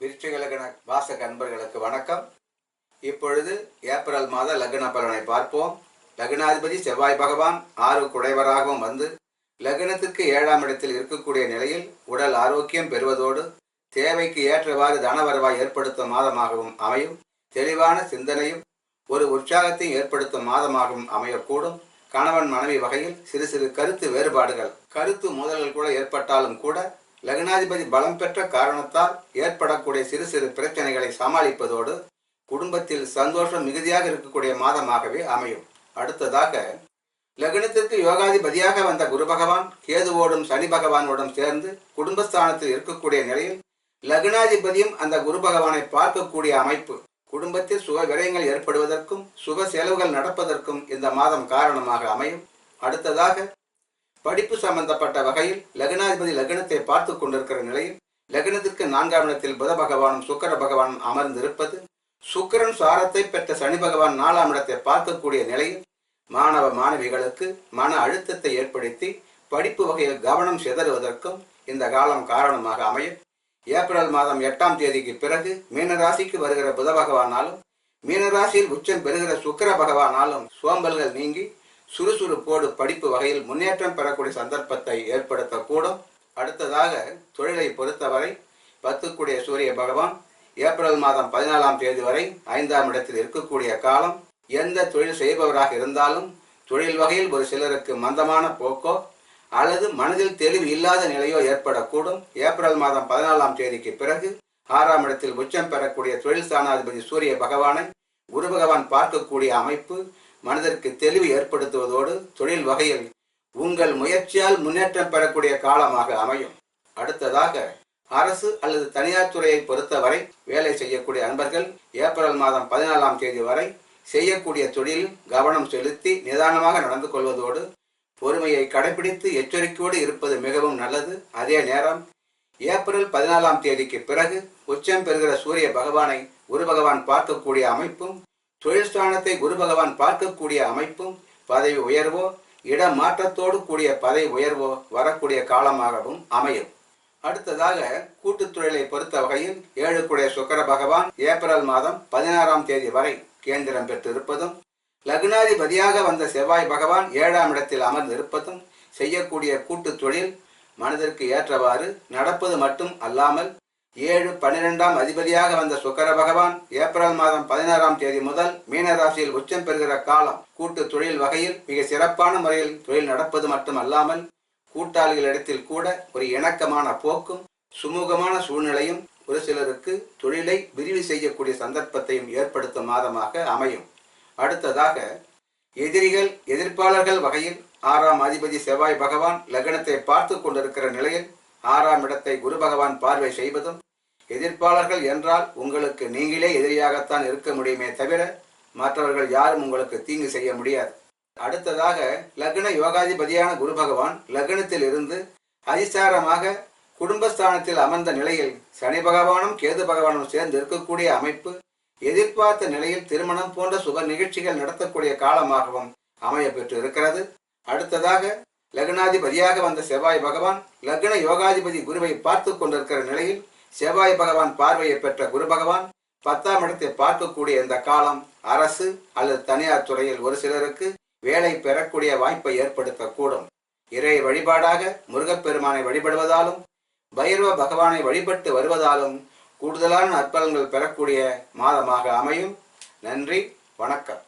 விருச்சிக லக்ன வாசக அன்பர்களுக்கு வணக்கம். இப்பொழுது ஏப்ரல் மாத லக்ன பலனை பார்ப்போம். லக்னாதிபதி செவ்வாய் பகவான் ஆறு குடைவராகவும் வந்து லக்னத்துக்கு ஏழாம் இடத்தில் இருக்கக்கூடிய நிலையில் உடல் ஆரோக்கியம் பெறுவதோடு தேவைக்கு ஏற்றவாறு தனவரவாய் ஏற்படுத்தும் மாதமாகவும் அமையும். தெளிவான சிந்தனையும் ஒரு உற்சாகத்தையும் ஏற்படுத்தும் மாதமாகவும் அமையக்கூடும். கணவன் மனைவி வகையில் சிறு சிறு கருத்து வேறுபாடுகள் கருத்து மோதல்கள் கூட ஏற்பட்டாலும் கூட லக்னாதிபதி பலம் பெற்ற காரணத்தால் ஏற்படக்கூடிய சிறு சிறு பிரச்சனைகளை சமாளிப்பதோடு குடும்பத்தில் சந்தோஷம் மிகுதியாக இருக்கக்கூடிய மாதமாகவே அமையும். அடுத்ததாக லக்னத்திற்கு யோகாதிபதியாக வந்த குரு பகவான் கேதுவோடும் சனி பகவானோடும் சேர்ந்து குடும்பஸ்தானத்தில் இருக்கக்கூடிய நிலையில் லக்னாதிபதியும் அந்த குரு பகவானை பார்க்கக்கூடிய அமைப்பு குடும்பத்தில் சுக விரயங்கள் ஏற்படுவதற்கும் சுப செலவுகள் நடப்பதற்கும் இந்த மாதம் காரணமாக அமையும். அடுத்ததாக படிப்பு சம்பந்தப்பட்ட வகையில் லக்னாதிபதி லக்னத்தை பார்த்து கொண்டிருக்கிற நிலையில் லக்னத்திற்கு நான்காம் இடத்தில் புத பகவானும் சுக்கர பகவானும் அமர்ந்திருப்பது சுக்கிரன் சாரத்தை பெற்ற சனி பகவான் நாலாம் இடத்தை பார்க்கக்கூடிய நிலையில் மாணவ மாணவிகளுக்கு மன அழுத்தத்தை ஏற்படுத்தி படிப்பு வகையில் கவனம் சிதறுவதற்கும் இந்த காலம் காரணமாக அமையும். ஏப்ரல் மாதம் எட்டாம் தேதிக்கு பிறகு மீனராசிக்கு வருகிற புத பகவானாலும் மீனராசியில் உச்சம் பெறுகிற சுக்கிர பகவானாலும் சோம்பல்கள் நீங்கி சுறுசுறுப்போடு படிப்பு வகையில் முன்னேற்றம் பெறக்கூடிய சந்தர்ப்பத்தை ஏற்படுத்தக்கூடும். அடுத்ததாக தொழிலை பொறுத்தவரை பத்துக்குடைய சூரிய பகவான் ஏப்ரல் மாதம் பதினாலாம் தேதி வரை ஐந்தாம் இடத்தில் இருக்கக்கூடிய காலம் எந்த தொழில் செய்பவராக இருந்தாலும் தொழில் வகையில் ஒரு சிலருக்கு மந்தமான போக்கோ அல்லது மனதில் தெளிவு இல்லாத நிலையோ ஏற்படக்கூடும். ஏப்ரல் மாதம் பதினாலாம் தேதிக்கு பிறகு ஆறாம் இடத்தில் உச்சம் பெறக்கூடிய தொழில் ஸ்தானாதிபதி சூரிய பகவானை குரு பகவான் பார்க்கக்கூடிய அமைப்பு மனதிற்கு தெளிவு ஏற்படுத்துவதோடு தொழில் வகையில் உங்கள் முயற்சியால் முன்னேற்றம் பெறக்கூடிய காலமாக அமையும். அடுத்ததாக அரசு அல்லது தனியார் துறையை பொறுத்தவரை வேலை செய்யக்கூடிய அன்பர்கள் ஏப்ரல் மாதம் பதினாலாம் தேதி வரை செய்யக்கூடிய தொழிலில் கவனம் செலுத்தி நிதானமாக நடந்து கொள்வதோடு பொறுமையை கடைபிடித்து எச்சரிக்கையோடு இருப்பது மிகவும் நல்லது. அதே நேரம் ஏப்ரல் பதினாலாம் தேதிக்கு பிறகு உச்சம் பெறுகிற சூரிய பகவானை குரு பகவான் பார்க்கக்கூடிய அமைப்பும் தொழில்ஸ்தானத்தை குரு பகவான் பார்க்கக்கூடிய அமைப்பும் பதவி உயர்வோ இட மாற்றத்தோடு கூடிய பதவி உயர்வோ வரக்கூடிய காலமாகவும் அமையும். அடுத்ததாக கூட்டுத் தொழிலை பொறுத்த வகையில் ஏழுக்குடைய சுக்கர பகவான் ஏப்ரல் மாதம் பதினாறாம் தேதி வரை கேந்திரம் பெற்றிருப்பதும் லக்னாதிபதியாக வந்த செவ்வாய் பகவான் ஏழாம் இடத்தில் அமர்ந்திருப்பதும் செய்யக்கூடிய கூட்டுத் தொழில் மனதிற்கு ஏற்றவாறு நடப்பது மட்டும் அல்லாமல் ஏழு பன்னிரெண்டாம் அதிபதியாக வந்த சுக்கர பகவான் ஏப்ரல் மாதம் பதினாறாம் தேதி முதல் மீனராசியில் உச்சம் பெறுகிற காலம் கூட்டு தொழில் வகையில் மிக சிறப்பான முறையில் தொழில் நடப்பது மட்டுமல்லாமல் கூட்டாளிகளிடத்தில் கூட ஒரு இணக்கமான போக்கும் சுமூகமான சூழ்நிலையும் ஒரு சிலருக்கு தொழிலை விரிவு செய்யக்கூடிய சந்தர்ப்பத்தையும் ஏற்படுத்தும் மாதமாக அமையும். அடுத்ததாக எதிரிகள் எதிர்ப்பாளர்கள் வகையில் ஆறாம் அதிபதி செவ்வாய் பகவான் லக்னத்தை பார்த்து கொண்டிருக்கிற நிலையில் ஆறாம் இடத்தை குரு பகவான் பார்வை செய்வதும் எதிர்ப்பாளர்கள் என்றால் உங்களுக்கு நீங்களே எதிரியாகத்தான் இருக்க முடியுமே தவிர மற்றவர்கள் யாரும் உங்களுக்கு தீங்கு செய்ய முடியாது. அடுத்ததாக லக்ன யோகாதிபதியான குரு பகவான் லக்னத்தில் இருந்து அதிசாரமாக குடும்பஸ்தானத்தில் அமர்ந்த நிலையில் சனி பகவானும் கேது பகவானும் சேர்ந்து இருக்கக்கூடிய அமைப்பு எதிர்பார்த்த நிலையில் திருமணம் போன்ற சுப நிகழ்ச்சிகள் நடத்தக்கூடிய காலமாகவும் அமைய பெற்று இருக்கிறது அடுத்ததாக லக்னாதிபதியாக வந்த செவ்வாய் பகவான் லக்ன யோகாதிபதி குருவை பார்த்து கொண்டிருக்கிற நிலையில் செவ்வாய் பகவான் பார்வையை பெற்ற குரு பகவான் பத்தாம் இடத்தை பார்க்கக்கூடிய இந்த காலம் அரசு அல்லது தனியார் துறையில் ஒரு சிலருக்கு வேலை பெறக்கூடிய வாய்ப்பை ஏற்படுத்தக்கூடும். இறை வழிபாடாக முருகப்பெருமானை வழிபடுவதாலும் பைரவ பகவானை வழிபட்டு வருவதாலும் கூடுதலான நற்பலன்கள் பெறக்கூடிய மாதமாக அமையும். நன்றி வணக்கம்.